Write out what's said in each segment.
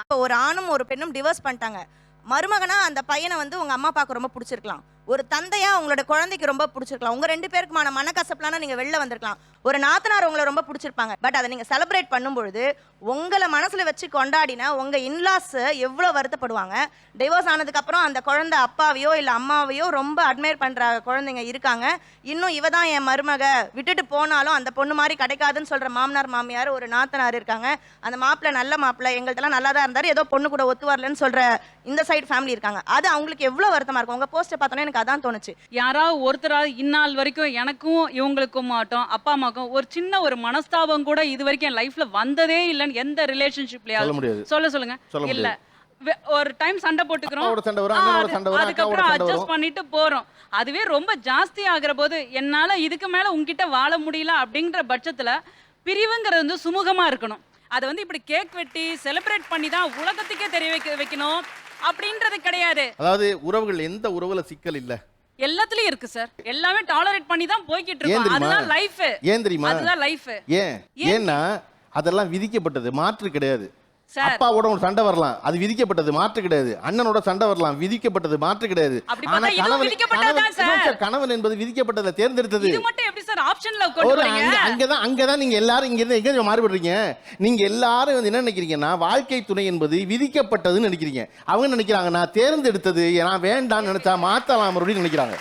இப்போ ஒரு ஆணும் ஒரு பெண்ணும் டிவோர்ஸ் பண்ணிட்டாங்க. மருமகனா அந்த பையனை வந்து உங்க அம்மா அப்பாவுக்கு ரொம்ப பிடிச்சிருக்கலாம். ஒரு தந்தையா உங்களோட குழந்தைக்கு ரொம்ப பிடிச்சிருக்கலாம். உங்க ரெண்டு பேருக்குமான மனக்கசப்புலான நீங்க வெளில வந்திருக்கலாம். ஒரு நாத்தனார் உங்களை ரொம்ப பிடிச்சிருப்பாங்க. பட் அதை நீங்க செலிப்ரேட் பண்ணும்பொழுது உங்களை மனசுல வச்சு கொண்டாடினா உங்க இன்லாஸ் எவ்வளவு வருத்தப்படுவாங்க? டிவோர்ஸ் ஆனதுக்கு அப்புறம் அந்த குழந்தை அப்பாவையோ இல்ல அம்மாவையோ ரொம்ப அட்மையர் பண்ற குழந்தைங்க இருக்காங்க. இன்னும் இவ தான் என் மருமக. விட்டுட்டு போனாலும் அந்த பொண்ணு மாதிரி கிடைக்காதுன்னு சொல்ற மாமனார் மாமியார் ஒரு நாத்தனார் இருக்காங்க. அந்த மாப்பிள்ள நல்ல மாப்பிள்ளை. எங்கள்கிட்டலாம் நல்லா தான் இருந்தாரு. ஏதோ பொண்ணு கூட ஒத்து வரலன்னு சொல்ற இந்த சைடு ஃபேமிலி இருக்காங்க. அது அவங்களுக்கு எவ்வளவு வருத்தமா இருக்கும்? உங்க போஸ்ட்டை பார்த்தோன்னே எனக்கு அதான் தோணுச்சு. யாராவது ஒருத்தராவது இந்நாள் வரைக்கும் எனக்கும் இவங்களுக்கும் மாட்டோம் அப்பா அம்மாக்கும் ஒரு சின்ன ஒரு மனஸ்தாபம் கூட இது வரைக்கும் என் லைஃப்ல வந்ததே இல்லைன்னு எந்த சொல்ல ரிலேஷன்ஷிப்லயாவது முடியாது. சொல்ல சொல்லுங்க. சொல்ல இல்ல. ஒரு டைம் சண்டை போட்டுக்கிறோம். அதுக்கப்புறம் அட்ஜஸ்ட் பண்ணிட்டு போறோம். அதுவே ரொம்ப ஜாஸ்தி ஆகுற போது என்னால இதுக்கு மேல உங்ககிட்ட வாழ முடியல அப்படிங்கிற பட்சத்துல பிரிவுங்கிறது வந்து சுமூகமா இருக்கணும். அதை வந்து இப்படி கேக் வெட்டி செலிப்ரேட் பண்ணி தான் உலகத்துக்கே தெரிய வைக்க வைக்கணும். அப்படின்றது கிடையாது. அதாவது உறவுகள் எந்த உறவுல சிக்கல் இல்ல? எல்லாத்துலயும் இருக்கு சார் எல்லாமே டாலரேட் பண்ணி தான் போய்கிட்டு இருக்கோம்? அதுதான் லைஃப் ஏன் தெரியுமா? அதுதான் லைஃப் ஏன்? ஏன்னா அதெல்லாம் விதிக்கப்பட்டது. மாற்று கிடையாது. அப்பாவோட ஒரு சண்டை வரலாம். அது விதிக்கப்பட்டது. மாற்று கிடையாது. அண்ணனோட சண்டை வரலாம். விதிக்கப்பட்டது. மாற்று கிடையாது. கணவன் என்பது விதிக்கப்பட்டதை தேர்ந்தெடுத்தது. சார் ஆப்ஷன்ல கொண்டு வரீங்க அங்க அங்கதான் அங்கதான் நீங்க எல்லாரும் இங்க இருந்து எங்க மாறுபடுறீங்க? நீங்க எல்லாரும் வந்து என்ன நினைக்கிறீங்கன்னா வாழ்க்கை துணை என்பது விதிக்கப்பட்டதுன்னு நினைக்கிறீங்க. அவங்க நினைக்கிறாங்க நான் தேர்ந்தெடுத்தது நான் வேண்டாம்னு நினைச்சா மாத்தலாம் அப்படின்னு நினைக்கிறாங்க.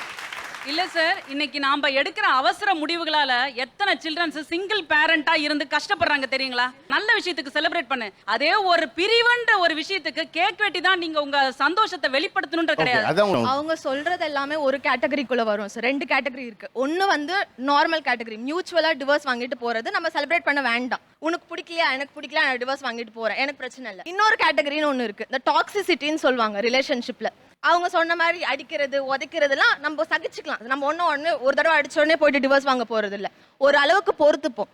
இல்ல சார் இன்னைக்கு நாம எடுக்கிற அவசர முடிவுகளால எத்தனை சில்ட்ரன்ஸ் சிங்கிள் பேரண்டா இருந்து கஷ்டப்படுறாங்க தெரியுங்களா? நல்ல விஷயத்துக்கு செலிப்ரேட் பண்ணு. அதே ஒரு பிரிவுன்ற ஒரு விஷயத்துக்கு கேக் வெட்டி தான் நீங்க உங்க சந்தோஷத்தை வெளிப்படுத்தணும்ன்ற Okay, கிடையாது. அவங்க சொல்றது எல்லாமே ஒரு கேட்டகரிக்குள்ள வரும் சார். ரெண்டு கேட்டகரி இருக்கு. ஒன்னு வந்து நார்மல் கேட்டகரி மியூச்சுவலா டிவோர்ஸ் வாங்கிட்டு போறது நம்ம செலிப்ரேட் பண்ண வேண்டாம். உனக்கு பிடிக்கலையா எனக்கு பிடிக்கல நான் டிவோர்ஸ் வாங்கிட்டு போறேன். எனக்கு பிரச்சனை இல்லை. இன்னொரு கேட்டகரின்னு ஒன்னு இருக்கு. இந்த டாக்ஸிசிட்டின்னு சொல்லுவாங்க ரிலேஷன்ஷிப்ல அவங்க சொன்ன மாதிரி அடிக்கிறது உதைக்கிறதுலாம் நம்ம சகிச்சுக்கலாம். நம்ம ஒன்று ஒன்று ஒரு தடவை அடிச்ச உடனே போயிட்டு டிவோர்ஸ் வாங்க போறது இல்லை ஒரு அளவுக்கு பொறுத்துப்போம்.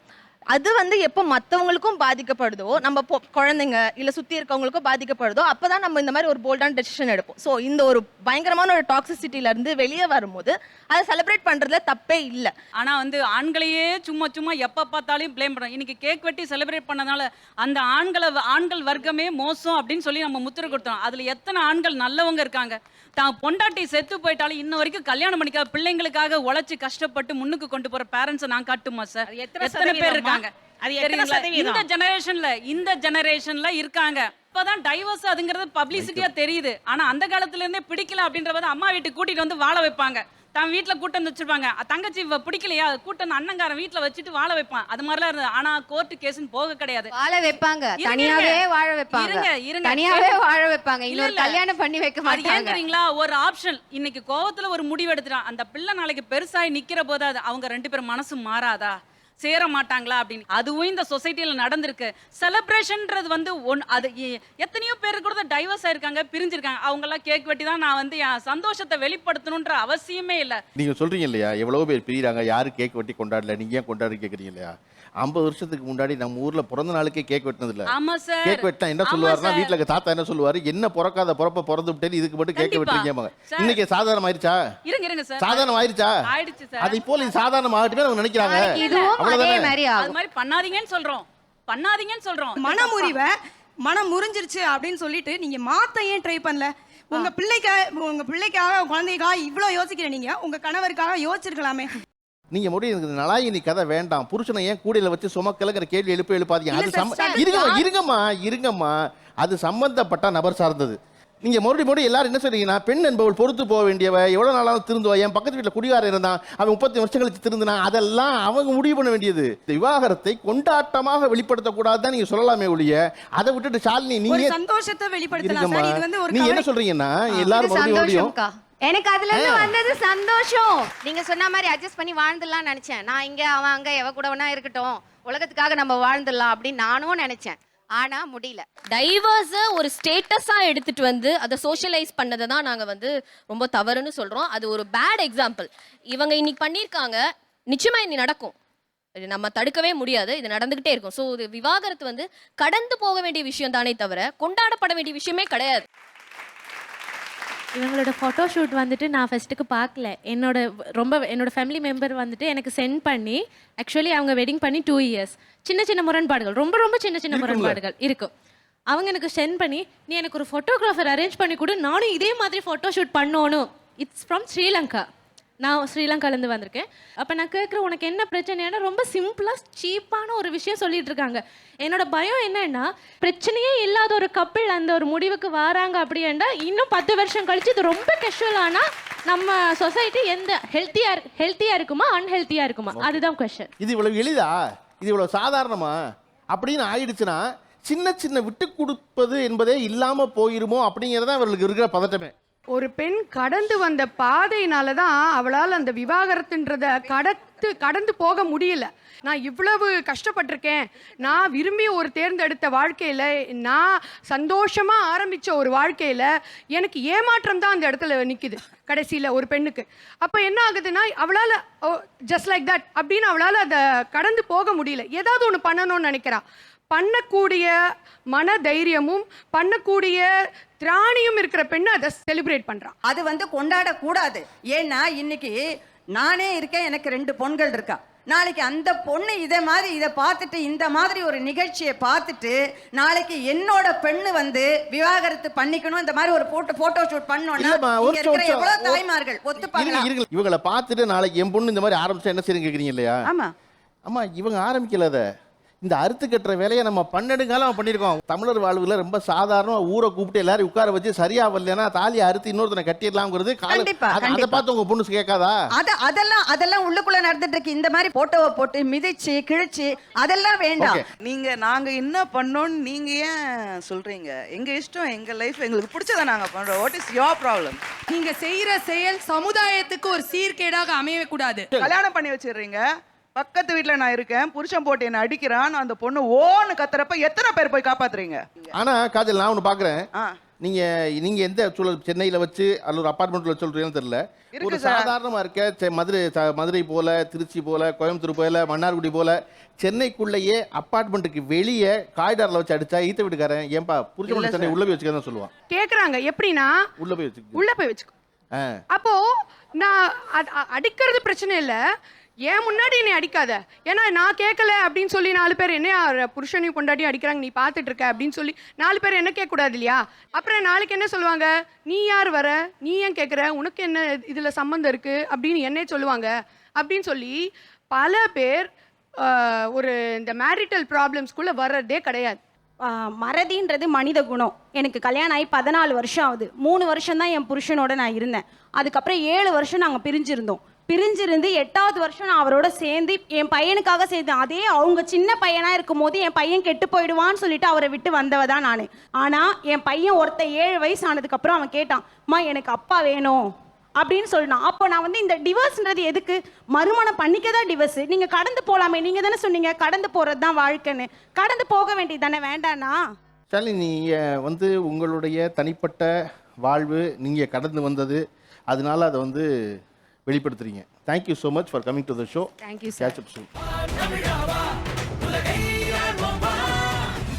அது வந்து எப்போ மற்றவங்களுக்கும் பாதிக்கப்படுதோ நம்ம குழந்தைங்க இல்ல சுத்தி இருக்கவங்களுக்கும் பாதிக்கப்படுதோ அப்பதான் நம்ம இந்த மாதிரி ஒரு போல்டான டெசிஷன் எடுப்போம். ஸோ இந்த ஒரு பயங்கரமான ஒரு டாக்ஸிசிட்டில இருந்து வெளியே வரும்போது அதை செலிப்ரேட் பண்றதுல தப்பே இல்லை. ஆனா வந்து ஆண்களையே சும்மா சும்மா எப்ப பார்த்தாலும் ப்ளேம் பண்றோம். இன்னைக்கு கேக் வெட்டி செலிப்ரேட் பண்ணனால அந்த ஆண்களை ஆண்கள் வர்க்கமே மோசம் அப்படின்னு சொல்லி நம்ம முத்திரை கொடுத்தோம். அதுல எத்தனை ஆண்கள் நல்லவங்க இருக்காங்க? தான் பொண்டாட்டி செத்து போயிட்டாலும் இன்ன வரைக்கும் கல்யாணம் பண்ணிக்காத பிள்ளைங்களுக்காக உழைச்சு கஷ்டப்பட்டு முன்னுக்கு கொண்டு போற பேரண்ட்ஸை நான் காட்டுமா சார் எத்தனை பேர் சதவீதம்மா? இருக்காங்க. அது எத்தனை தெரியுங்களா? சதவீதம்? இந்த ஜெனரேஷன்ல இந்த ஜெனரேஷன்ல இருக்காங்க. இப்பதான் டைவர்ஸ் அதுங்கிறது பப்ளிசிட்டியா தெரியுது. ஆனா அந்த காலத்துல இருந்தே பிடிக்கல அப்படின்றத அம்மா வீட்டுக்கு கூட்டிட்டு வந்து வாழ வைப்பாங்க. தன் வீட்ல கூட்டம் வந்து வச்சிருப்பாங்க. தங்கச்சி இவ பிடிக்கலையா? கூட்டம் அண்ணங்காரன் வீட்ல வச்சுட்டு வாழ வைப்பான். அது மாதிரிலாம் இருந்தது. ஆனா கோர்ட்டு கேஸ்னு போக கிடையாது. வாழ வைப்பாங்க. இருங்க, தனியாவே. வாழ வைப்பாங்க. இருங்க இருங்க. தனியாவே வாழ வைப்பாங்க. இன்னொரு. கல்யாணம் பண்ணி வைக்க மாட்டாங்க. தெரியுங்களா? ஒரு ஆப்ஷன் இன்னைக்கு கோவத்துல ஒரு முடிவு எடுத்துட்டான். அந்த பிள்ளை நாளைக்கு பெருசாகி நிக்கிற போது அது அவங்க ரெண்டு பேரும் மனசு மாறாதா? சேர மாட்டாங்களா அப்படின்னு. அதுவும் இந்த சொசைட்டியில் நடந்திருக்கு. செலப்ரேஷன்ன்றது வந்து ஒன் அது எத்தனையோ பேர் கூட டைவர்ஸ் ஆயிருக்காங்க பிரிஞ்சிருக்காங்க. அவங்கெல்லாம் கேக் வெட்டி தான் நான் வந்து என் சந்தோஷத்தை வெளிப்படுத்தணுன்ற அவசியமே இல்லை. நீங்கள் சொல்கிறீங்க இல்லையா? எவ்வளோ பேர் பிரியிறாங்க யாரும் கேக் வெட்டி கொண்டாடல நீங்க ஏன் கொண்டாடி கேட்குறீங்க இல்லையா? ஐம்பது வருஷத்துக்கு முன்னாடி நம்ம ஊர்ல பிறந்த நாளுக்கே கேக் வெட்டினது இல்ல ஆமா சார் கேக் வெட்டினா என்ன சொல்லுவாருன்னா. வீட்டுல இருக்க தாத்தா என்ன சொல்லுவாரு? என்ன பிறக்காத பிறப்ப பிறந்து விட்டேன்னு இதுக்கு மட்டும் கேக். வெட்டுறீங்க. இன்னைக்கு சாதாரணம் ஆயிருச்சா இருங்க இருங்க சார் சாதாரணம் ஆயிருச்சா ஆயிடுச்சு சார் அதை போல சாதாரணம் ஆகட்டுமே அவங்க நினைக்கிறாங்க. இதுவும் அதே? மாதிரி அது மாதிரி பண்ணாதீங்கன்னு சொல்றோம். பண்ணாதீங்கன்னு சொல்றோம். மனமுறிவை மனம் முறிஞ்சிருச்சு அப்படின்னு சொல்லிட்டு நீங்க மாத்த ஏன் ட்ரை பண்ணல? உங்க பிள்ளைக்காக உங்க பிள்ளைக்காக குழந்தைக்காக இவ்ளோ யோசிக்கிற நீங்க உங்க கணவருக்காக யோசிச்சிருக்கலாமே. நீங்க முடியும் எனக்கு நலாயினி கதை வேண்டாம். புருஷனை ஏன் கூடையில வச்சு சுமக்கலங்கிற கேள்வி எழுப்ப எழுப்பாதீங்க? அது சம்ம- சார், இருங்கம்மா இருங்கம்மா அது சம்பந்தப்பட்ட நபர் சார்ந்தது. நீங்க மறுபடியும் மறுபடியும் எல்லாரும் என்ன சொல்றீங்கன்னா பெண் என்பவள் பொறுத்து போக வேண்டியவ எவ்வளவு நாளாலும் திருந்துவா என் பக்கத்து வீட்டுல குடிகாரன் இருந்தான் அவன் முப்பத்தி வருஷம் கழிச்சு திருந்தினா அதெல்லாம் அவங்க முடிவு பண்ண வேண்டியது. இந்த விவாகரத்தை கொண்டாட்டமாக வெளிப்படுத்தக்கூடாதுதான் நீங்க சொல்லலாமே ஒழிய அதை விட்டுட்டு ஷாலினி நீங்க சந்தோஷத்தை வெளிப்படுத்தலாம் நீங்க என்ன சொல்றீங்கன்னா எல்லாரும் மறுபடியும் எனக்கு அதுல இருந்து. வந்தது சந்தோஷம். நீங்க சொன்ன மாதிரி அட்ஜஸ்ட் பண்ணி வாழ்ந்துடலாம் நினைச்சேன். நான் இங்க அவன் அங்க எவ கூட வேணா இருக்கட்டும். உலகத்துக்காக நம்ம வாழ்ந்துடலாம் அப்படின்னு நானும் நினைச்சேன். ஆனா முடியல. டைவர்ஸை ஒரு ஸ்டேட்டஸாக எடுத்துட்டு வந்து அதை சோஷியலைஸ் பண்ணதை தான் நாங்கள் வந்து ரொம்ப தவறுன்னு சொல்கிறோம் அது ஒரு பேட் எக்ஸாம்பிள் இவங்க இன்னைக்கு பண்ணியிருக்காங்க. நிச்சயமா இனி நடக்கும். இது நம்ம தடுக்கவே முடியாது. இது நடந்துகிட்டே இருக்கும். ஸோ இது விவாகரத்து வந்து கடந்து போக வேண்டிய விஷயம் தானே தவிர கொண்டாடப்பட வேண்டிய விஷயமே கிடையாது. இவங்களோட ஃபோட்டோ ஷூட் வந்துட்டு நான் ஃபர்ஸ்ட்டுக்கு பார்க்கல. என்னோட ரொம்ப என்னோட ஃபேமிலி மெம்பர் வந்துட்டு எனக்கு சென்ட் பண்ணி ஆக்சுவலி அவங்க வெட்டிங் பண்ணி டூ இயர்ஸ் சின்ன சின்ன முரண்பாடுகள். ரொம்ப ரொம்ப சின்ன சின்ன? முரண்பாடுகள். இருக்கும். அவங்க எனக்கு சென்ட் பண்ணி நீ எனக்கு ஒரு ஃபோட்டோகிராஃபர் அரேஞ்ச் பண்ணி கொடு. நானும் இதே மாதிரி ஃபோட்டோ ஷூட் பண்ணணும். இட்ஸ் ஃப்ரம் ஸ்ரீலங்கா நான் ஸ்ரீலங்காலேருந்து வந்திருக்கேன். அப்போ நான் கேட்குறேன் உனக்கு என்ன பிரச்சனைனா ரொம்ப சிம்பிளாக சீப்பான ஒரு விஷயம் சொல்லிட்டு இருக்காங்க. என்னோட பயம் என்னன்னா பிரச்சனையே இல்லாத ஒரு கப்பிள் அந்த ஒரு முடிவுக்கு வராங்க அப்படின்னா இன்னும் பத்து வருஷம் கழிச்சு இது ரொம்ப கெஷுவல் ஆனால் நம்ம சொசைட்டி எந்த ஹெல்த்தியா ஹெல்த்தியா இருக்குமா அன்ஹெல்த்தியா இருக்குமா? அதுதான் கொஷன் இது இவ்வளவு எளிதா? இது இவ்வளவு சாதாரணமா? அப்படின்னு ஆயிடுச்சுன்னா சின்ன சின்ன விட்டு கொடுப்பது என்பதே இல்லாம போயிருமோ அப்படிங்கறத அவர்களுக்கு இருக்கிற பதட்டமே. ஒரு பெண் கடந்து வந்த பாதையினால தான் அவளால் அந்த விவாகரத்துன்றத கடத்து கடந்து போக முடியல. நான் இவ்வளவு கஷ்டப்பட்டிருக்கேன். நான் விரும்பி ஒரு தேர்ந்தெடுத்த வாழ்க்கையில் நான் சந்தோஷமாக ஆரம்பித்த ஒரு வாழ்க்கையில் எனக்கு ஏமாற்றம் தான் அந்த இடத்துல நிற்கிது கடைசியில் ஒரு பெண்ணுக்கு. அப்போ என்ன ஆகுதுன்னா அவளால் ஜஸ்ட் லைக் தட் அப்படின்னு அவளால் அதை கடந்து போக முடியல. ஏதாவது ஒன்று பண்ணணும்னு நினைக்கிறா. பண்ணக்கூடிய மன தைரியமும் பண்ணக்கூடிய திராணியும் இருக்கிற பெண்ணு அதை செலிப்ரேட் பண்றா அது வந்து கொண்டாடக்கூடாது. ஏன்னா இன்னைக்கு நானே இருக்கேன் எனக்கு ரெண்டு பொண்கள் இருக்கா. நாளைக்கு அந்த பொண்ணு இதே மாதிரி இதை பார்த்துட்டு இந்த மாதிரி ஒரு நிகழ்ச்சியை பார்த்துட்டு நாளைக்கு என்னோட பெண்ணு வந்து விவாகரத்து பண்ணிக்கணும் இந்த மாதிரி ஒரு போட்டோ போட்டோ ஷூட் பண்ணோம்னா. எவ்வளவு தாய்மார்கள்? இருங்க. இவங்களை பார்த்துட்டு நாளைக்கு என் பொண்ணு இந்த மாதிரி ஆரம்பிச்சா என்ன செய்யுங்க கேக்குறீங்க இல்லையா? ஆமா. அம்மா இவங்க ஆரம்பிக்கல அதை. இந்த அறுத்து கட்டுற வேலையை நம்ம பன்னெடுங்காலம் பண்ணியிருக்கோம். தமிழர் வாழ்வுல ரொம்ப சாதாரண ஊரை கூப்பிட்டு எல்லாரும் உட்கார வச்சு சரியா வரலன்னா தாலியை அறுத்து இன்னொருத்தனை கட்டிடலாம்ங்கிறது அதை-. பார்த்து உங்க பொண்ணு கேட்காதா? அத அதெல்லாம் அதெல்லாம் உள்ளுக்குள்ள நடந்துட்டு இருக்கு. இந்த மாதிரி போட்டோவை போட்டு மிதிச்சு கிழிச்சு அதெல்லாம் வேண்டாம். நீங்க நாங்க என்ன பண்ணோம்னு நீங்க ஏன் சொல்றீங்க? எங்க இஷ்டம் எங்க லைஃப் எங்களுக்கு பிடிச்சதை நாங்க பண்றோம். வாட் இஸ் யோர் ப்ராப்ளம் நீங்க செய்யற செயல் சமுதாயத்துக்கு ஒரு சீர்கேடாக அமையவே கூடாது. கல்யாணம் பண்ணி வச்சிடுறீங்க. பக்கத்து வீட்ல நான் இருக்கேன் புருஷன் போட்டு என்ன அடிக்கிறான் அந்த பொண்ணு ஓன்னு கத்துறப்ப எத்தனை பேர் போய் காப்பாத்துறீங்க ஆனா காஜல் நான் ஒண்ணு பாக்குறேன் ஆ. நீங்க நீங்க எந்த சூழல் சென்னையில வச்சு அல்ல ஒரு அபார்ட்மெண்ட்ல சொல்றீங்கன்னு தெரியல இருக்கு ஒரு சார். சாதாரணமா இருக்க செ- மதுரை ச- மதுரை போல திருச்சி போல கோயம்புத்தூர் போல மன்னார்குடி போல சென்னைக்குள்ளேயே அபார்ட்மெண்ட்டுக்கு வெளியே காய்டாரில் வச்சு அடிச்சா ஈத்த வீட்டுக்காரன் ஏன்பா புரிஞ்ச இல்ல சென்னை சார். உள்ள போய் வச்சுக்கதான் சொல்லுவான் கேக்குறாங்க எப்படின்னா உள்ள போய் வச்சுக்க உள்ள போய் வச்சுக்கோ ஆ. அப்போ நான் அ- அ- அடிக்கிறது பிரச்சனை இல்லை ஏன் முன்னாடி என்னை அடிக்காத. ஏன்னா நான் கேட்கல அப்படின்னு சொல்லி நாலு பேர் என்ன புருஷனையும் கொண்டாடி அடிக்கிறாங்க நீ பார்த்துட்டு இருக்க அப்படின்னு சொல்லி நாலு பேர் என்ன கேட்கக்கூடாது இல்லையா? அப்புறம் நாளைக்கு என்ன சொல்லுவாங்க? நீ யார் வர? நீ ஏன் கேட்குற உனக்கு என்ன இதில் சம்மந்தம் இருக்குது அப்படின்னு என்னே சொல்லுவாங்க. அப்படின்னு சொல்லி பல பேர் ஒரு இந்த மேரிட்டல் ப்ராப்ளம்ஸ்குள்ளே வர்றதே கிடையாது. மறதின்றது மனித குணம். எனக்கு கல்யாணம் ஆகி பதினாலு வருஷம் ஆகுது. மூணு வருஷம் தான் என் புருஷனோட நான் இருந்தேன். அதுக்கப்புறம் ஏழு வருஷம் நாங்கள் பிரிஞ்சிருந்தோம். பிரிஞ்சிருந்து எட்டாவது வருஷம் நான் அவரோட சேர்ந்து என் பையனுக்காக சேர்ந்தேன் அதே அவங்க சின்ன பையனாக இருக்கும் போது என் பையன் கெட்டு போயிடுவான்னு சொல்லிட்டு அவரை விட்டு வந்தவ தான் நான். ஆனால் என் பையன் ஒருத்த ஏழு வயசு ஆனதுக்கப்புறம் அவன் கேட்டான் அம்மா எனக்கு அப்பா வேணும். அப்படின்னு சொல்லினான். அப்போ நான் வந்து இந்த டிவர்ஸ்ன்றது எதுக்கு? மறுமணம் பண்ணிக்க தான் டிவர்ஸ் நீங்கள் கடந்து போகலாமே நீங்கள் தானே சொன்னீங்க கடந்து போகிறது தான் வாழ்க்கைன்னு. கடந்து போக வேண்டியது தானே வேண்டானா ஷாலினி நீங்கள் வந்து உங்களுடைய தனிப்பட்ட வாழ்வு நீங்கள் கடந்து வந்தது அதனால அதை வந்து வெளிப்படுத்துறீங்க. Thank you so much for coming to the show thank you catch up